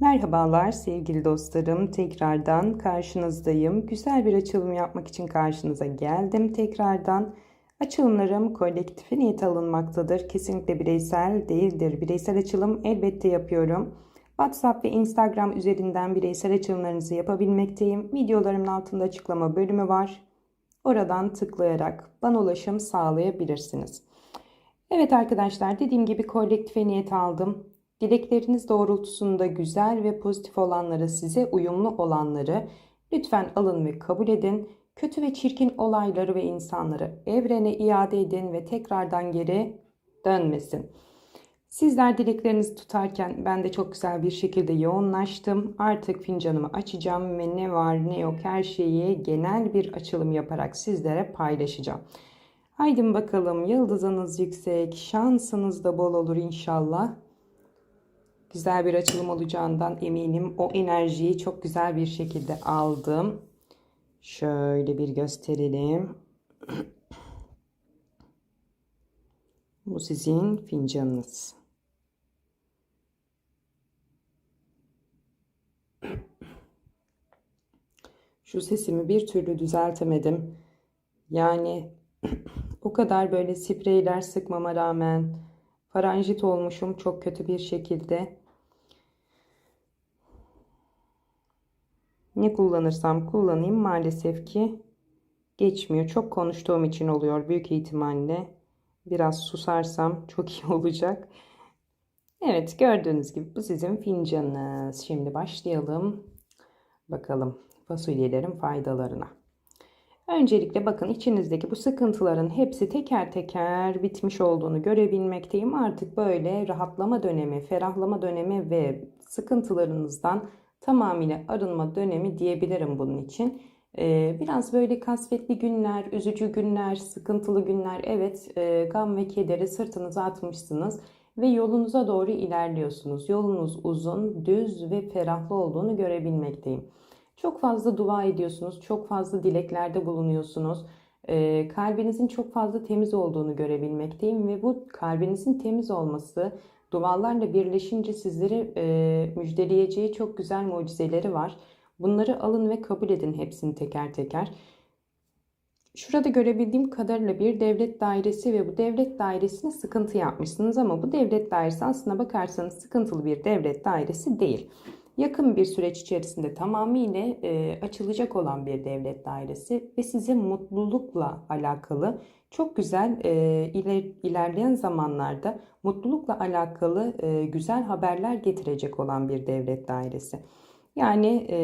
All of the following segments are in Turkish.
Merhabalar sevgili dostlarım. Tekrardan karşınızdayım. Güzel bir açılım yapmak için karşınıza geldim tekrardan. Açılımlarım kolektife niyet alınmaktadır. Kesinlikle bireysel değildir. Bireysel açılım elbette yapıyorum. WhatsApp ve Instagram üzerinden bireysel açılımlarınızı yapabilmekteyim. Videolarımın altında açıklama bölümü var. Oradan tıklayarak bana ulaşım sağlayabilirsiniz. Evet arkadaşlar dediğim gibi kolektife niyet aldım. Dilekleriniz doğrultusunda güzel ve pozitif olanları, size uyumlu olanları lütfen alın ve kabul edin. Kötü ve çirkin olayları ve insanları evrene iade edin ve tekrardan geri dönmesin. Sizler dileklerinizi tutarken ben de çok güzel bir şekilde yoğunlaştım. Artık fincanımı açacağım ve ne var ne yok her şeyi genel bir açılım yaparak sizlere paylaşacağım. Haydi bakalım yıldızınız yüksek, şansınız da bol olur inşallah güzel bir açılım olacağından eminim. O enerjiyi çok güzel bir şekilde aldım. Şöyle bir gösterelim. Bu sizin fincanınız. Şu sesimi bir türlü düzeltemedim. Yani o kadar böyle spreyler sıkmama rağmen Faranjit olmuşum çok kötü bir şekilde. Ne kullanırsam kullanayım maalesef ki geçmiyor. Çok konuştuğum için oluyor büyük ihtimalle. Biraz susarsam çok iyi olacak. Evet gördüğünüz gibi bu sizin fincanınız. Şimdi başlayalım. Bakalım fasulyelerin faydalarına. Öncelikle bakın içinizdeki bu sıkıntıların hepsi teker teker bitmiş olduğunu görebilmekteyim. Artık böyle rahatlama dönemi, ferahlama dönemi ve sıkıntılarınızdan tamamıyla arınma dönemi diyebilirim bunun için. Ee, biraz böyle kasvetli günler, üzücü günler, sıkıntılı günler evet e, gam ve kederi sırtınıza atmışsınız ve yolunuza doğru ilerliyorsunuz. Yolunuz uzun, düz ve ferahlı olduğunu görebilmekteyim. Çok fazla dua ediyorsunuz, çok fazla dileklerde bulunuyorsunuz. E, kalbinizin çok fazla temiz olduğunu görebilmekteyim ve bu kalbinizin temiz olması dualarla birleşince sizleri e, müjdeleyeceği çok güzel mucizeleri var. Bunları alın ve kabul edin hepsini teker teker. Şurada görebildiğim kadarıyla bir devlet dairesi ve bu devlet dairesine sıkıntı yapmışsınız ama bu devlet dairesi aslında bakarsanız sıkıntılı bir devlet dairesi değil yakın bir süreç içerisinde tamamıyla e, açılacak olan bir devlet dairesi ve size mutlulukla alakalı çok güzel e, iler, ilerleyen zamanlarda mutlulukla alakalı e, güzel haberler getirecek olan bir devlet dairesi. Yani e,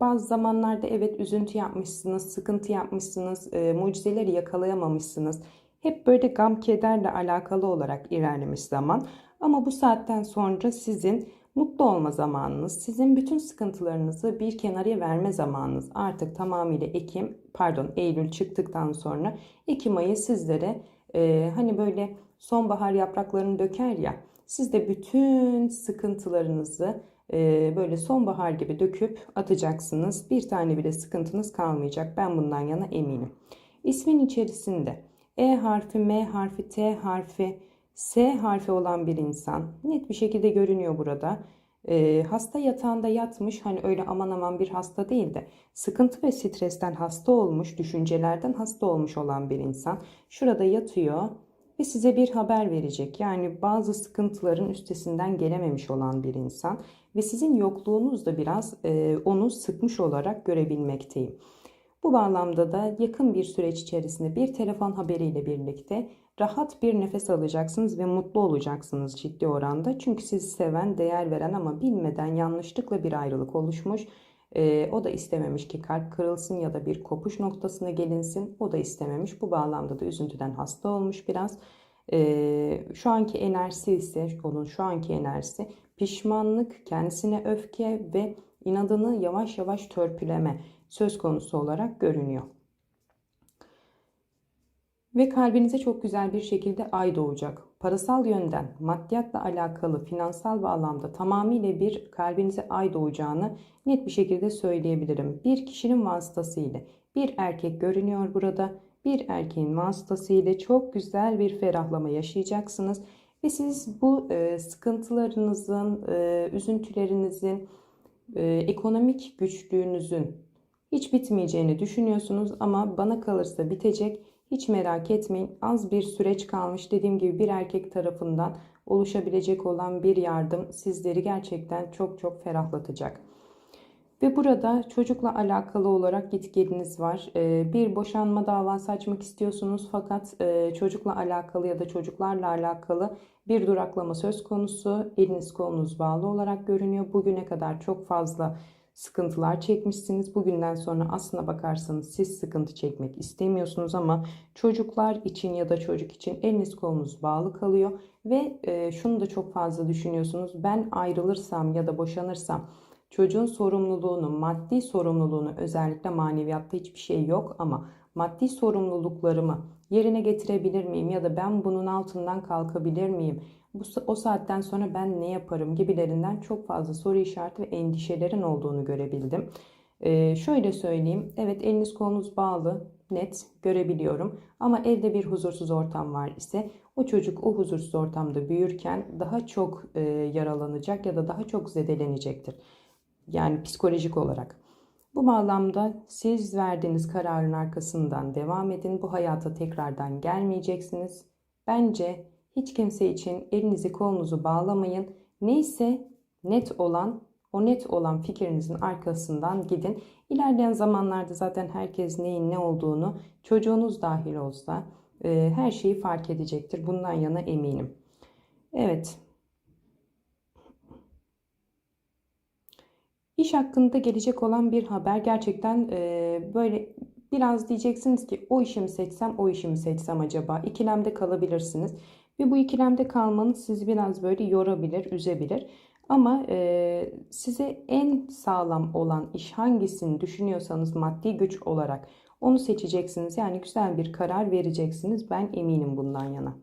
bazı zamanlarda evet üzüntü yapmışsınız, sıkıntı yapmışsınız, e, mucizeleri yakalayamamışsınız. Hep böyle gam kederle alakalı olarak ilerlemiş zaman. Ama bu saatten sonra sizin Mutlu olma zamanınız, sizin bütün sıkıntılarınızı bir kenara verme zamanınız. Artık tamamıyla Ekim, pardon Eylül çıktıktan sonra Ekim ayı sizlere e, hani böyle sonbahar yapraklarını döker ya, siz de bütün sıkıntılarınızı e, böyle sonbahar gibi döküp atacaksınız. Bir tane bile sıkıntınız kalmayacak. Ben bundan yana eminim. İsmin içerisinde E harfi, M harfi, T harfi, S harfi olan bir insan net bir şekilde görünüyor burada. E, hasta yatağında yatmış hani öyle aman aman bir hasta değil de sıkıntı ve stresten hasta olmuş, düşüncelerden hasta olmuş olan bir insan şurada yatıyor ve size bir haber verecek. Yani bazı sıkıntıların üstesinden gelememiş olan bir insan ve sizin yokluğunuz da biraz e, onu sıkmış olarak görebilmekteyim. Bu bağlamda da yakın bir süreç içerisinde bir telefon haberiyle birlikte rahat bir nefes alacaksınız ve mutlu olacaksınız ciddi oranda. Çünkü sizi seven, değer veren ama bilmeden yanlışlıkla bir ayrılık oluşmuş. Ee, o da istememiş ki kalp kırılsın ya da bir kopuş noktasına gelinsin. O da istememiş. Bu bağlamda da üzüntüden hasta olmuş biraz. Ee, şu anki enerjisi ise onun şu anki enerjisi pişmanlık, kendisine öfke ve inadını yavaş yavaş törpüleme söz konusu olarak görünüyor. Ve kalbinize çok güzel bir şekilde ay doğacak. Parasal yönden, maddiyatla alakalı, finansal bağlamda tamamıyla bir kalbinize ay doğacağını net bir şekilde söyleyebilirim. Bir kişinin vasıtasıyla bir erkek görünüyor burada. Bir erkeğin vasıtasıyla çok güzel bir ferahlama yaşayacaksınız. Ve siz bu e, sıkıntılarınızın, e, üzüntülerinizin, e, ekonomik güçlüğünüzün hiç bitmeyeceğini düşünüyorsunuz ama bana kalırsa bitecek. Hiç merak etmeyin. Az bir süreç kalmış. Dediğim gibi bir erkek tarafından oluşabilecek olan bir yardım sizleri gerçekten çok çok ferahlatacak. Ve burada çocukla alakalı olarak git geliniz var. Ee, bir boşanma davası açmak istiyorsunuz fakat e, çocukla alakalı ya da çocuklarla alakalı bir duraklama söz konusu. Eliniz kolunuz bağlı olarak görünüyor. Bugüne kadar çok fazla sıkıntılar çekmişsiniz. Bugünden sonra aslına bakarsanız siz sıkıntı çekmek istemiyorsunuz ama çocuklar için ya da çocuk için eliniz kolunuz bağlı kalıyor ve e, şunu da çok fazla düşünüyorsunuz. Ben ayrılırsam ya da boşanırsam çocuğun sorumluluğunu, maddi sorumluluğunu özellikle maneviyatta hiçbir şey yok ama maddi sorumluluklarımı yerine getirebilir miyim ya da ben bunun altından kalkabilir miyim? Bu, o saatten sonra ben ne yaparım gibilerinden çok fazla soru işareti ve endişelerin olduğunu görebildim. Ee, şöyle söyleyeyim. Evet eliniz kolunuz bağlı. Net görebiliyorum. Ama evde bir huzursuz ortam var ise o çocuk o huzursuz ortamda büyürken daha çok e, yaralanacak ya da daha çok zedelenecektir. Yani psikolojik olarak. Bu bağlamda siz verdiğiniz kararın arkasından devam edin. Bu hayata tekrardan gelmeyeceksiniz. Bence hiç kimse için elinizi kolunuzu bağlamayın. Neyse net olan, o net olan fikrinizin arkasından gidin. İlerleyen zamanlarda zaten herkes neyin ne olduğunu, çocuğunuz dahil olsa e, her şeyi fark edecektir. Bundan yana eminim. Evet. İş hakkında gelecek olan bir haber gerçekten e, böyle biraz diyeceksiniz ki o işimi seçsem o işimi seçsem acaba ikilemde kalabilirsiniz. Ve bu ikilemde kalmanız sizi biraz böyle yorabilir, üzebilir. Ama e, size en sağlam olan iş hangisini düşünüyorsanız maddi güç olarak onu seçeceksiniz. Yani güzel bir karar vereceksiniz. Ben eminim bundan yana.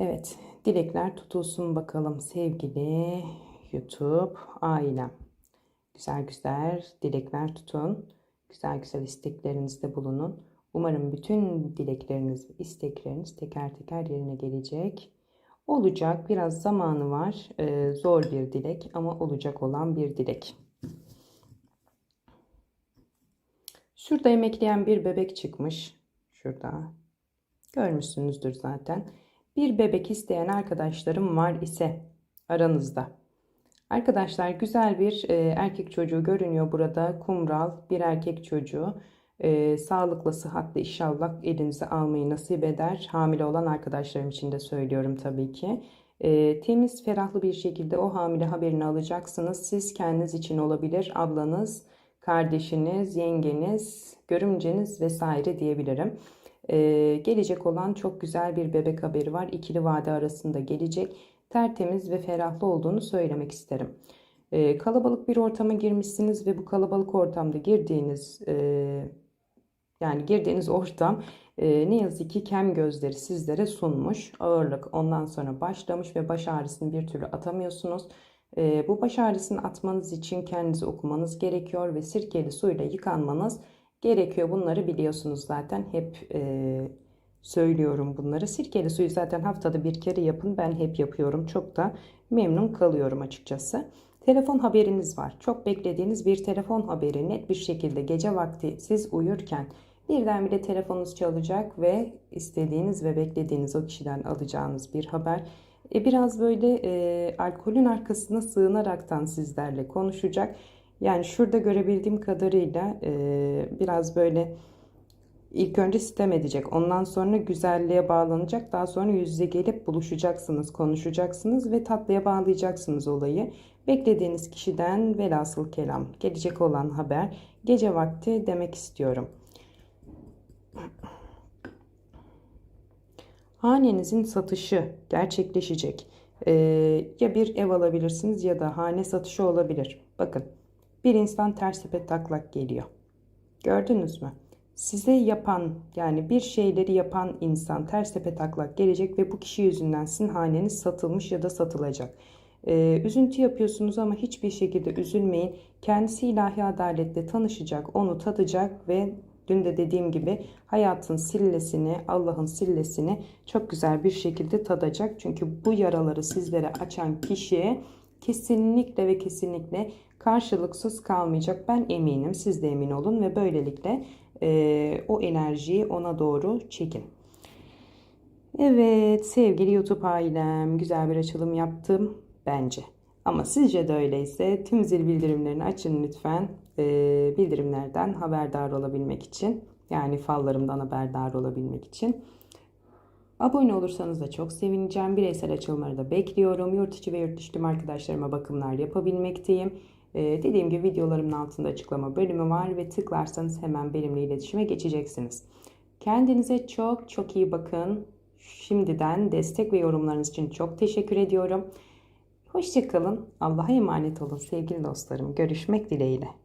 Evet, dilekler tutulsun bakalım sevgili YouTube ailem. Güzel güzel dilekler tutun. Güzel güzel isteklerinizde bulunun. Umarım bütün dilekleriniz, istekleriniz teker teker yerine gelecek. Olacak, biraz zamanı var. Ee, zor bir dilek ama olacak olan bir dilek. Şurada emekleyen bir bebek çıkmış. Şurada. Görmüşsünüzdür zaten. Bir bebek isteyen arkadaşlarım var ise aranızda. Arkadaşlar güzel bir e, erkek çocuğu görünüyor burada. Kumral bir erkek çocuğu e, sağlıklı, sıhhatli inşallah elinize almayı nasip eder. Hamile olan arkadaşlarım için de söylüyorum tabii ki. E, temiz, ferahlı bir şekilde o hamile haberini alacaksınız. Siz kendiniz için olabilir, ablanız, kardeşiniz, yengeniz, görümceniz vesaire diyebilirim. E, gelecek olan çok güzel bir bebek haberi var. İkili vade arasında gelecek. Tertemiz ve ferahlı olduğunu söylemek isterim. E, kalabalık bir ortama girmişsiniz ve bu kalabalık ortamda girdiğiniz e, yani girdiğiniz ortam e, ne yazık ki kem gözleri sizlere sunmuş. Ağırlık ondan sonra başlamış ve baş ağrısını bir türlü atamıyorsunuz. E, bu baş ağrısını atmanız için kendinizi okumanız gerekiyor ve sirkeli suyla yıkanmanız gerekiyor. Bunları biliyorsunuz zaten hep e, söylüyorum bunları. Sirkeli suyu zaten haftada bir kere yapın. Ben hep yapıyorum. Çok da memnun kalıyorum açıkçası. Telefon haberiniz var. Çok beklediğiniz bir telefon haberi net bir şekilde gece vakti siz uyurken birdenbire telefonunuz çalacak ve istediğiniz ve beklediğiniz o kişiden alacağınız bir haber. E, biraz böyle e, alkolün arkasına sığınaraktan sizlerle konuşacak. Yani şurada görebildiğim kadarıyla e, biraz böyle ilk önce sitem edecek. Ondan sonra güzelliğe bağlanacak. Daha sonra yüz yüze gelip buluşacaksınız, konuşacaksınız ve tatlıya bağlayacaksınız olayı. Beklediğiniz kişiden velhasıl kelam gelecek olan haber gece vakti demek istiyorum. Hanenizin satışı gerçekleşecek. Ee, ya bir ev alabilirsiniz ya da hane satışı olabilir. Bakın bir insan ters tepe taklak geliyor. Gördünüz mü? Size yapan yani bir şeyleri yapan insan ters tepe taklak gelecek ve bu kişi yüzünden sizin haneniz satılmış ya da satılacak. Ee, üzüntü yapıyorsunuz ama hiçbir şekilde üzülmeyin. Kendisi ilahi adaletle tanışacak, onu tadacak ve Dün de dediğim gibi hayatın sillesini, Allah'ın sillesini çok güzel bir şekilde tadacak. Çünkü bu yaraları sizlere açan kişi kesinlikle ve kesinlikle karşılıksız kalmayacak. Ben eminim, siz de emin olun ve böylelikle e, o enerjiyi ona doğru çekin. Evet sevgili YouTube ailem güzel bir açılım yaptım bence. Ama sizce de öyleyse tüm zil bildirimlerini açın lütfen. Ee, bildirimlerden haberdar olabilmek için. Yani fallarımdan haberdar olabilmek için. Abone olursanız da çok sevineceğim. Bireysel açılımları da bekliyorum. Yurt içi ve yurt dışı tüm arkadaşlarıma bakımlar yapabilmekteyim. Ee, dediğim gibi videolarımın altında açıklama bölümü var ve tıklarsanız hemen benimle iletişime geçeceksiniz. Kendinize çok çok iyi bakın. Şimdiden destek ve yorumlarınız için çok teşekkür ediyorum. Hoşçakalın. Allah'a emanet olun sevgili dostlarım. Görüşmek dileğiyle.